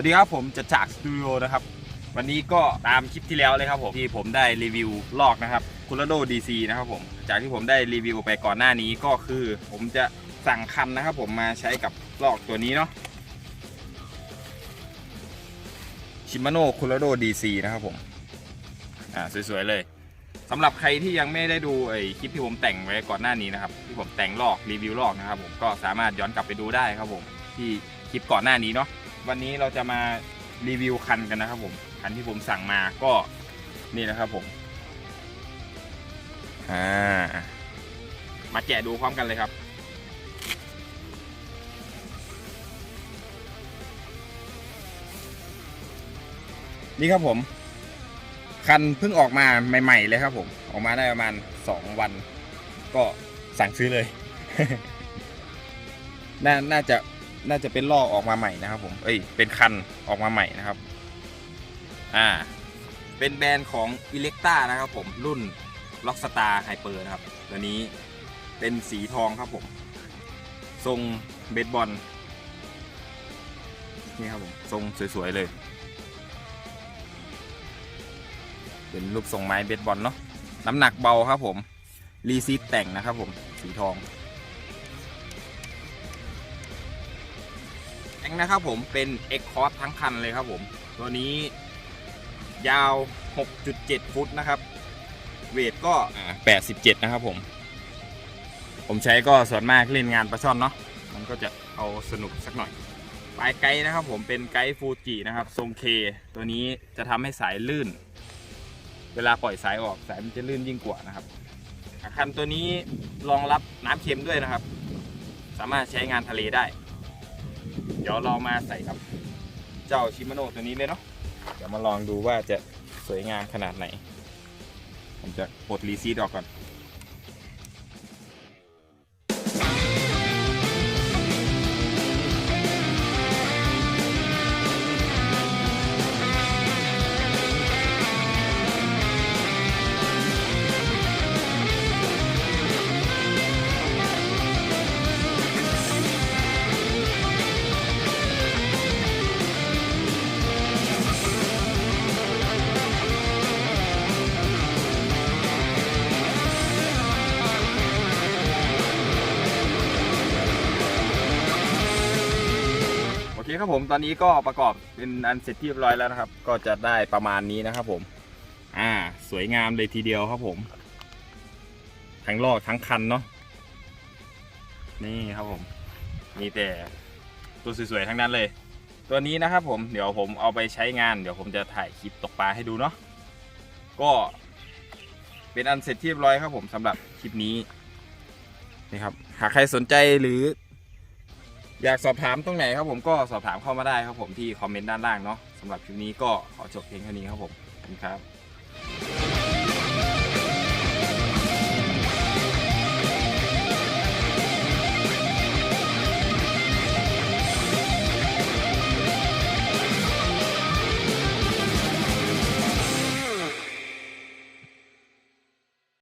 วัสดีครับผมจะจากสตูดิโอนะครับ วันนี้ก็ตามคลิปที่แล้วเลยครับผมที่ผมได้รีวิวลอกนะครับคูลโดดีซีนะครับผมจากที่ผมได้รีวิวไปก่อนหน้านี้ก็คือ ผมจะสั่งคันนะครับผมมาใช้กับลอกตัวนี้เนาะชิมาโน่คูลโดดีซีนะครับผมอ่าสวยๆเลยสำหรับใครที่ยังไม่ได้ดูไอ้คลิปที่ผมแต่งไว้ก่อนหน้านี้นะครับที่ผมแต่งลอกรีวิวลอกนะครับผมก็สามารถย้อนกลับไปดูได้ครับผมที่คลิปก่อนหน้านี้เนาะ วันนี้เราจะมารีวิวคันกันนะครับผมคันที่ผมสั่งมาก็นี่นะครับผมอ่ามาแกะดูพร้อมกันเลยครับนี่ครับผม คันเพิ่งออกมาใหม่ ๆ เลยครับผม ออกมาได้ประมาณ2วัน ก็สั่งซื้อเลย นน่าจะ น่าจะเป็นลอกออกมาใหม่นะครับผมเอ้ยเป็นคันออกมาใหม่นะครับอ่าเป็นแบรนด์ของ e l e c t a นะครับผมรุ่น Rockstar Hyper นะครับตัวนี้เป็นสีทองครับผม ทรงเบสบอลนี่ครับผมทรงสวยๆเลย เป็นรูปทรงไม้เบสบอลเนาะน้ำหนักเบาครับผม รีซีดแต่งนะครับผมสีทอง งนะครับผมเป็น X c o s ทั้งคันเลยครับผม ตัวนี้ยาว 6.7 ฟุตนะครับ เวทก็อ่า87 นะครับผม ผมใช้ก็ส่วนมากเล่นงานปลาช่อนเนาะมันก็จะเอาสนุกสักหน่อยปลายไกด์นะครับผมเป็นไกด์ฟูจินะครับ ทรงเค ตัวนี้จะทำให้สายลื่น เวลาปล่อยสายออกสายมันจะลื่นยิ่งกว่านะครับอาคันตัวนี้รองรับน้ำเค็มด้วยนะครับ สามารถใช้งานทะเลได้ เดี๋ยวเรามาใส่กับเจ้าชิมาโนตัวนี้เลยเนาะเดี๋ยวมาลองดูว่าจะสวยงามขนาดไหน ผมจะปลดรีซีดออกก่อน เคครับผมตอนนี้ก็ประกอบเป็นอันเสร็จเรียบร้อยแล้วนะครับ ก็จะได้ประมาณนี้นะครับผม อ่า สวยงามเลยทีเดียวครับผม ทั้งลอกทั้งคันเนาะนี่ครับผม มีแต่ตัวสวยๆทั้งนั้นเลย ตัวนี้นะครับผมเดี๋ยวผมเอาไปใช้งาน เดี๋ยวผมจะถ่ายคลิปตกปลาให้ดูเนาะก็เป็นอันเสร็จเรียบร้อยครับผมสำหรับคลิปนี้นี่ครับหากใครสนใจหรือ อยากสอบถามตรงไหนครับผมก็สอบถามเข้ามาได้ครับผมที่คอมเมนต์ด้านล่างเนาะสำหรับคลิปนี้ก็ขอจบเพียงเท่านี้ครับผมขอบคุณครับ